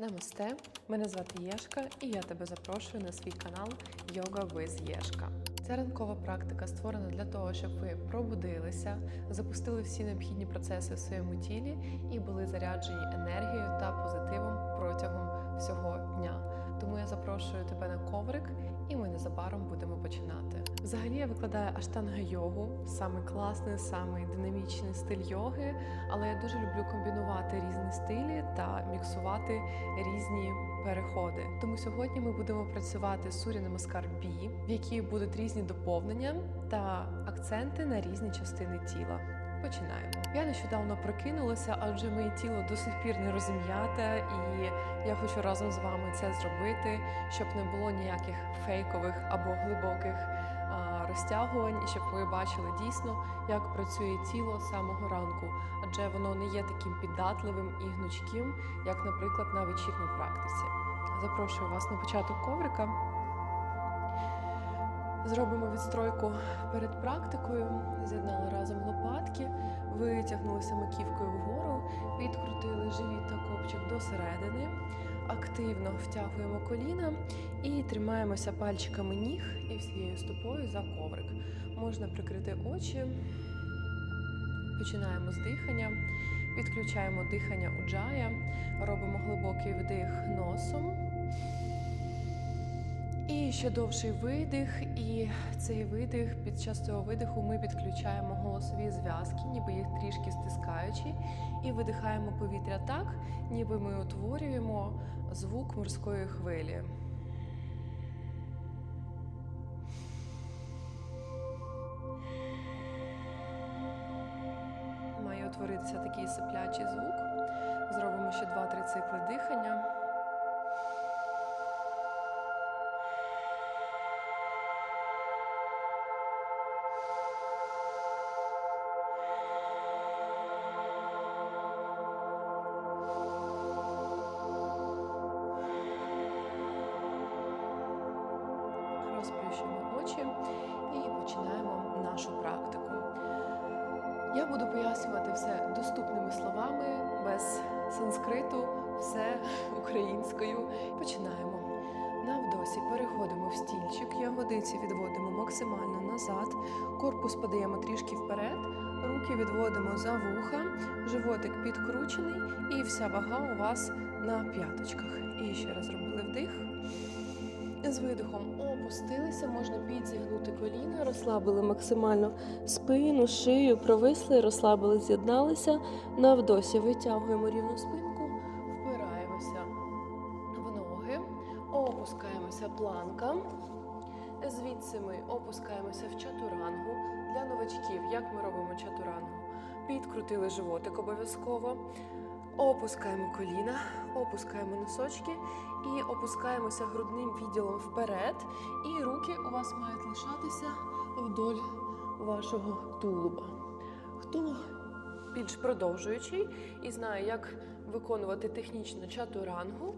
Намасте, мене звати Єшка, і я тебе запрошую на свій канал Йога Виз Єшка. Ця ранкова практика створена для того, щоб ви пробудилися, запустили всі необхідні процеси в своєму тілі і були заряджені енергією та позитивом протягом всього дня. Тому я запрошую тебе на коврик, і ми незабаром будемо починати. Взагалі я викладаю аштанга йогу, саме класний, саме динамічний стиль йоги, але я дуже люблю комбінувати різні стилі та міксувати різні переходи. Тому сьогодні ми будемо працювати Сурі Намаскар Бі, в якій будуть різні доповнення та акценти на різні частини тіла. Починаємо. Я нещодавно прокинулася, адже моє тіло до сих пір не розім'яте, і я хочу разом з вами це зробити, щоб не було ніяких фейкових або глибоких а, розтягувань, і щоб ви бачили дійсно, як працює тіло з самого ранку, адже воно не є таким піддатливим і гнучким, як, наприклад, на вечірній практиці. Запрошую вас на початок коврика. Зробимо відстройку перед практикою, з'єднали разом лопатки, витягнулися маківкою вгору, відкрутили живіт та копчик до середини, активно втягуємо коліна і тримаємося пальчиками ніг і всією стопою за коврик. Можна прикрити очі, починаємо з дихання, відключаємо дихання у джая, робимо глибокий вдих носом. І ще довший видих, і цей видих під час цього видиху ми підключаємо голосові зв'язки, ніби їх трішки стискаючи, і видихаємо повітря так, ніби ми утворюємо звук морської хвилі. Має утворитися такий сиплячий звук. Зробимо ще 2-3 цикли дихання. Буду пояснювати все доступними словами, без санскриту, все українською. Починаємо. Навдосі переходимо в стільчик, ягодиці відводимо максимально назад, корпус подаємо трішки вперед, руки відводимо за вуха, животик підкручений і вся вага у вас на п'яточках. І ще раз робили вдих. З видихом опустилися, можна підзігнути коліна, розслабили максимально спину, шию, провисли, розслабили, з'єдналися. На вдосі витягуємо рівну спинку, впираємося в ноги, опускаємося планка. Звідси ми опускаємося в чатурангу. Для новачків, як ми робимо чатурангу? Підкрутили животик обов'язково. Опускаємо коліна, опускаємо носочки і опускаємося грудним відділом вперед. І руки у вас мають лишатися вдоль вашого тулуба. Хто більш продовжуючий і знає, як виконувати технічно чатурангу,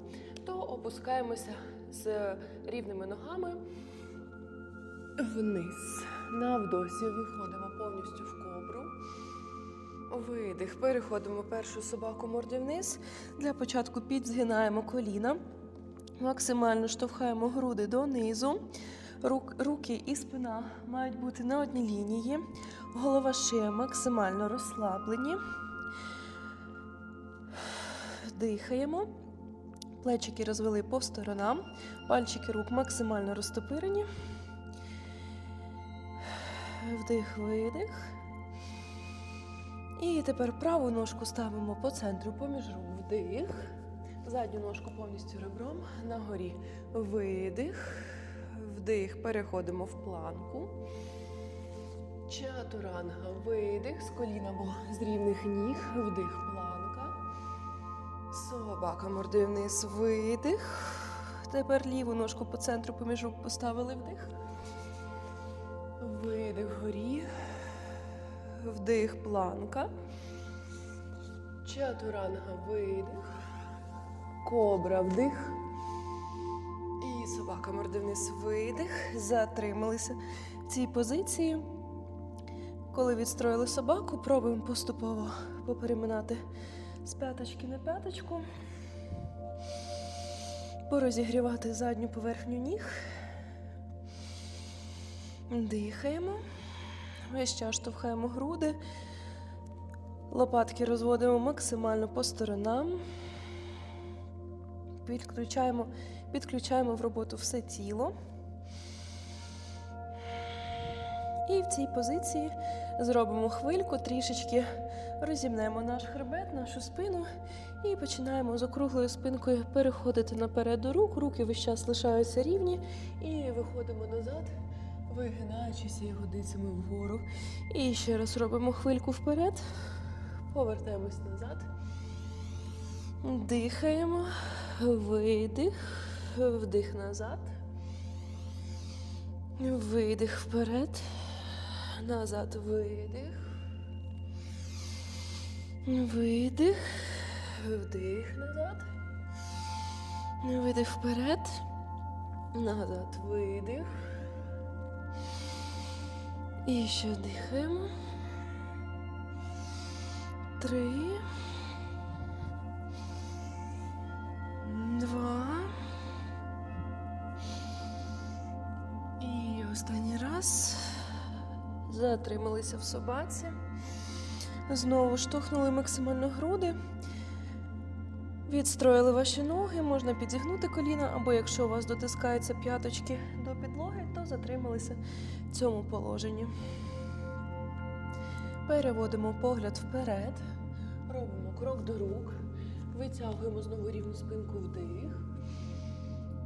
то опускаємося з рівними ногами вниз. На вдосі виходимо повністю в. Видих. Переходимо першу собаку морді вниз. Для початку підзгинаємо коліна. Максимально штовхаємо груди донизу. Рук, руки і спина мають бути на одній лінії. Голова шия максимально розслаблені. Дихаємо. Плечики розвели по сторонам. Пальчики рук максимально розтопирені. Вдих, видих. І тепер праву ножку ставимо по центру поміж рук. Вдих. Задню ножку повністю ребром. Нагорі видих. Вдих. Переходимо в планку. Чатуранга. Видих. З коліна або з рівних ніг. Вдих. Планка. Собака мордою вниз. Видих. Тепер ліву ножку по центру поміж рук поставили вдих. Видих горі. Вдих, планка. Чатуранга, видих. Кобра, вдих. І собака морди вниз, видих. Затрималися в цій позиції. Коли відстроїли собаку, пробуємо поступово попереминати з п'яточки на п'яточку. порозігрівати задню поверхню ніг. Дихаємо. Час штовхаємо груди. Лопатки розводимо максимально по сторонам. Підключаємо, підключаємо в роботу все тіло. І в цій позиції зробимо хвильку, трішечки розімнемо наш хребет, нашу спину і починаємо з округлою спинкою переходити наперед до рук. Руки весь час лишаються рівні і виходимо назад, вигинаючись ягодицями вгору. І ще раз робимо хвильку вперед, повертаємось назад. Дихаємо, видих, вдих назад. Видих вперед. Назад видих. Видих. Вдих назад. Видих вперед. Назад видих. І ще дихаємо. Три. Два. І останній раз. Затрималися в собаці. Знову штовхнули максимально груди. Відстроїли ваші ноги, можна підігнути коліна, або якщо у вас дотискаються п'яточки до підлоги, то затрималися в цьому положенні. Переводимо погляд вперед, робимо крок до рук, витягуємо знову рівну спинку вдих.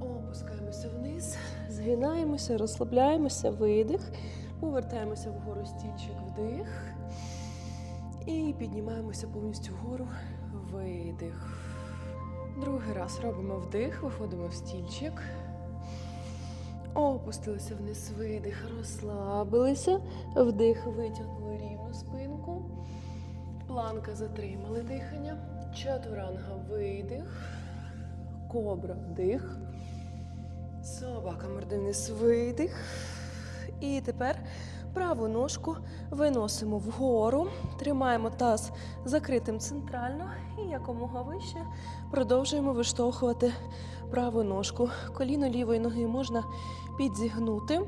Опускаємося вниз, згинаємося, розслабляємося, видих, повертаємося вгору стільчик вдих. І піднімаємося повністю вгору, видих. Другий раз робимо вдих, виходимо в стільчик. Опустилися вниз, видих, розслабилися. Вдих, витягнули рівну спинку. Планка затримали дихання. Чатуранга видих. Кобра вдих. Собака морди видих. І тепер праву ножку виносимо вгору, тримаємо таз закритим центрально і якомога вище продовжуємо виштовхувати праву ножку. Коліно лівої ноги можна підзігнути.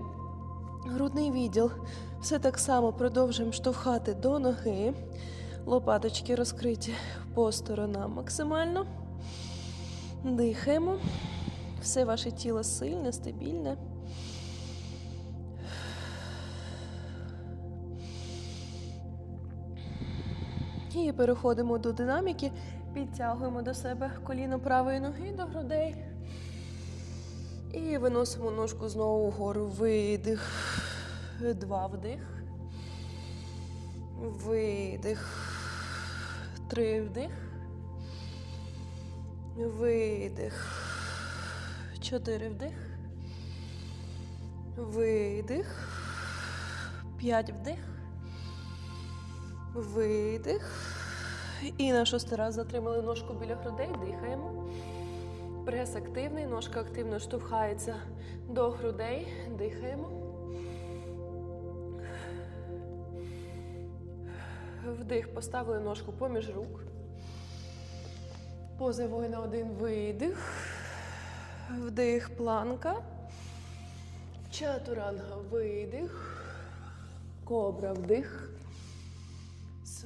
Грудний відділ все так само продовжуємо штовхати до ноги. Лопаточки розкриті по сторонам максимально. Дихаємо. Все ваше тіло сильне, стабільне. І переходимо до динаміки, підтягуємо до себе коліно правої ноги до грудей. І виносимо ножку знову вгору. Видих. Два вдих. Видих. Три вдих. Видих. Чотири вдих. Видих. П'ять вдих. Видих. І на шостий раз затримали ножку біля грудей, дихаємо. Прес активний, ножка активно штовхається до грудей, дихаємо. Вдих, поставили ножку поміж рук. Поза воїна один видих. Вдих, планка. Чатуранга видих. Кобра вдих.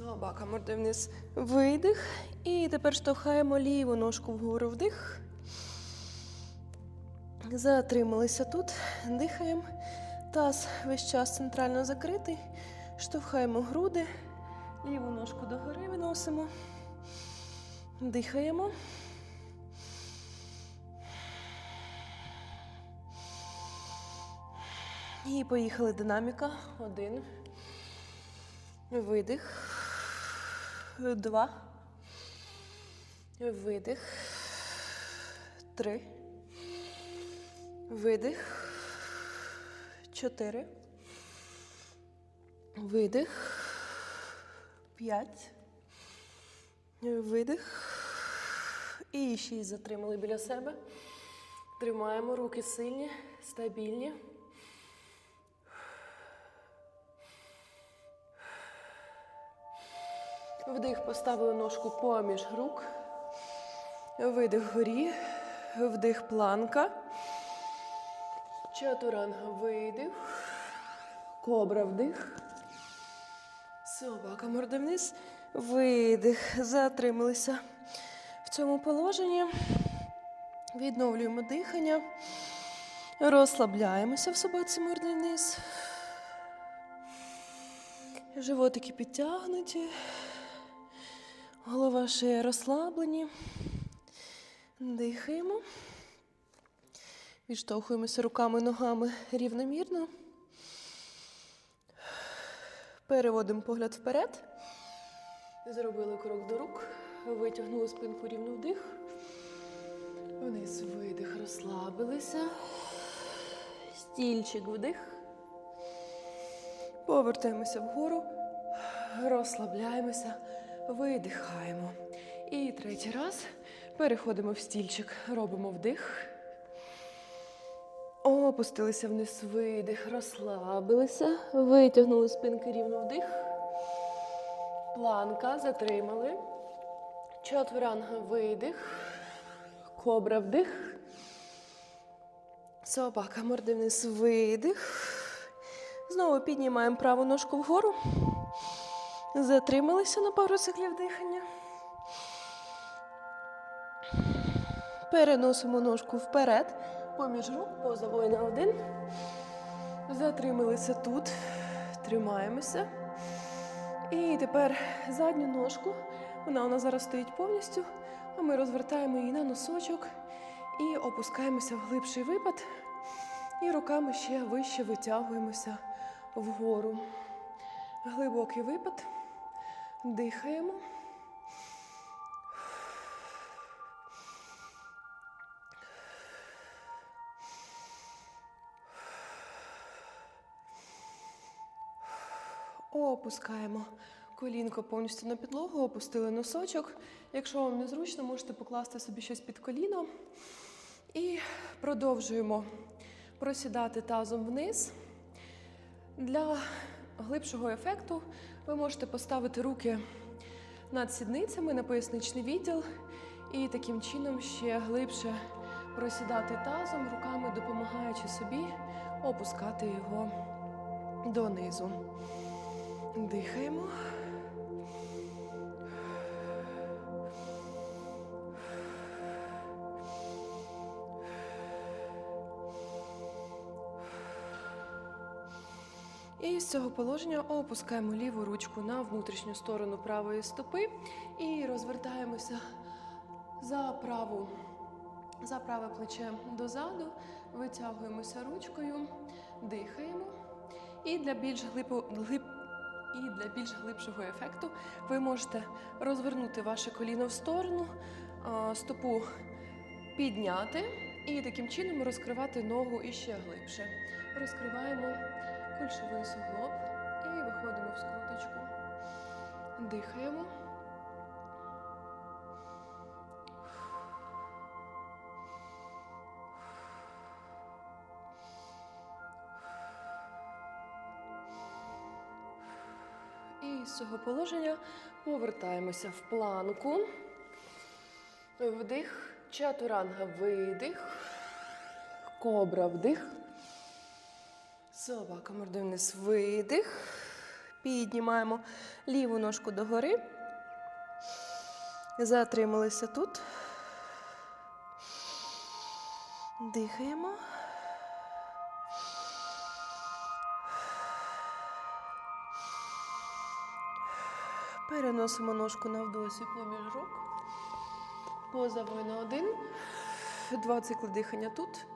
Собака морди вниз. Видих. І тепер штовхаємо ліву ножку вгору вдих. Затрималися тут. Дихаємо. Таз весь час центрально закритий. Штовхаємо груди. Ліву ножку догори виносимо. Дихаємо. І поїхали динаміка. Один. Видих. Два. Видих. Три. Видих. Чотири. Видих. П'ять. Видих. І шість затримали біля себе. Тримаємо руки сильні, стабільні. Вдих, поставили ножку поміж рук. Видих горі. Вдих планка. Чатуранга видих. Кобра вдих. Собака морда вниз. Видих. Затрималися в цьому положенні. Відновлюємо дихання. Розслабляємося в собаці мордою вниз. Животики підтягнуті. Голова шия розслаблені. Дихаємо. Відштовхуємося руками, ногами рівномірно. Переводимо погляд вперед. Зробили крок до рук. Витягнули спинку рівно вдих. Вниз видих, розслабилися. Стільчик вдих. Повертаємося вгору. Розслабляємося, видихаємо. І третій раз переходимо в стільчик. Робимо вдих. Опустилися вниз, видих, розслабилися, витягнули спинки рівно вдих. Планка, затримали. Чотверанга, видих. Кобра вдих. Собака, морди вниз, видих. Знову піднімаємо праву ножку вгору. Затрималися на пару циклів дихання. Переносимо ножку вперед, поміж рук, поза воїна один. Затрималися тут, тримаємося. І тепер задню ножку. Вона у нас зараз стоїть повністю, а ми розвертаємо її на носочок і опускаємося в глибший випад. І руками ще вище витягуємося вгору. Глибокий випад. Дихаємо. Опускаємо колінко повністю на підлогу, опустили носочок. Якщо вам незручно, можете покласти собі щось під коліно. І продовжуємо просідати тазом вниз. Для глибшого ефекту ви можете поставити руки над сідницями на поясничний відділ і таким чином ще глибше просідати тазом, руками допомагаючи собі опускати його донизу. Дихаємо. І з цього положення опускаємо ліву ручку на внутрішню сторону правої стопи і розвертаємося за праву, за праве плече дозаду, витягуємося ручкою, дихаємо. І для більш глибо, глиб, і для більш глибшого ефекту ви можете розвернути ваше коліно в сторону, стопу підняти і таким чином розкривати ногу іще глибше. Розкриваємо кульшовий суглоб і виходимо в скруточку. Дихаємо. І з цього положення повертаємося в планку. Вдих, чатуранга, видих, кобра, вдих. Собака мордою вниз, видих. Піднімаємо ліву ножку догори. Затрималися тут. Дихаємо. Переносимо ножку навдосі поміж рук. Поза воїна один. Два цикли дихання тут.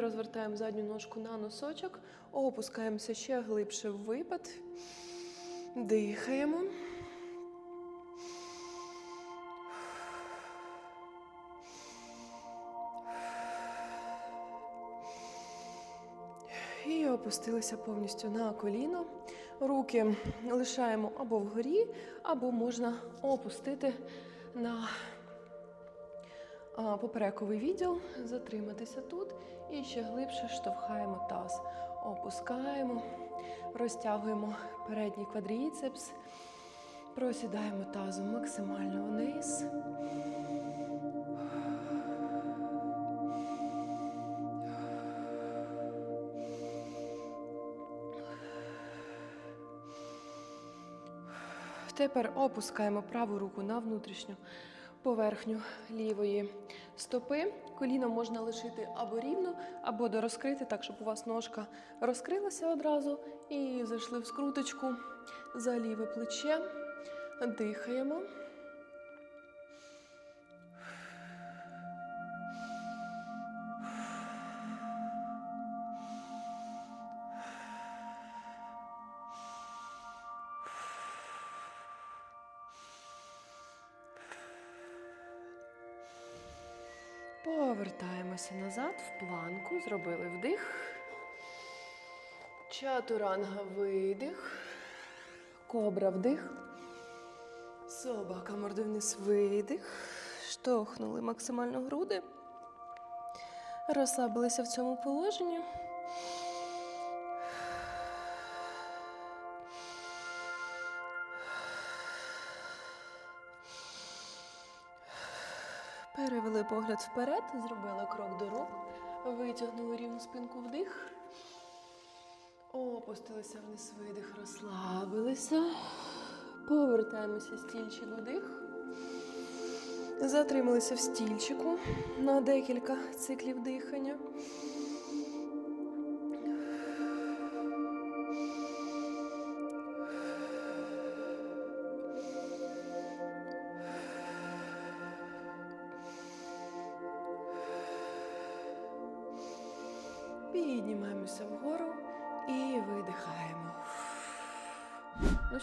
Розвертаємо задню ножку на носочок. Опускаємося ще глибше в випад. Дихаємо. І опустилися повністю на коліно. Руки лишаємо або вгорі, або можна опустити на поперековий відділ, затриматися тут і ще глибше штовхаємо таз. Опускаємо, розтягуємо передній квадріцепс, Просідаємо тазом максимально вниз. Тепер опускаємо праву руку на внутрішню поверхню лівої стопи. Коліно можна лишити або рівно, або дорозкрити, так, щоб у вас ножка розкрилася одразу і зайшли в скруточку за ліве плече. Дихаємо. Назад в планку. Зробили вдих. Чатуранга видих. Кобра вдих. Собака морди вниз видих. Штовхнули максимально груди. Розслабилися в цьому положенні. Перевели погляд вперед, зробили крок до рук, витягнули рівну спинку вдих. Опустилися вниз видих, розслабилися. Повертаємося стільчик вдих. Затрималися в стільчику на декілька циклів дихання.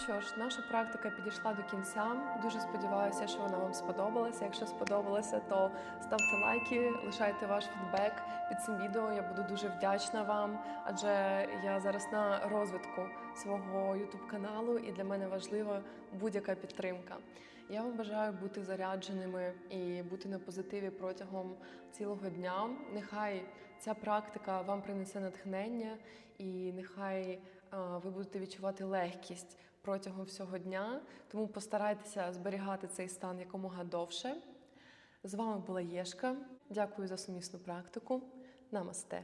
Що ж, наша практика підійшла до кінця. Дуже сподіваюся, що вона вам сподобалася. Якщо сподобалося, то ставте лайки, лишайте ваш фідбек під цим відео. Я буду дуже вдячна вам, адже я зараз на розвитку свого youtube каналу, і для мене важлива будь-яка підтримка. Я вам бажаю бути зарядженими і бути на позитиві протягом цілого дня. Нехай ця практика вам принесе натхнення, і нехай ви будете відчувати легкість протягом всього дня. Тому постарайтеся зберігати цей стан якомога довше. З вами була Єшка. Дякую за сумісну практику. Намасте.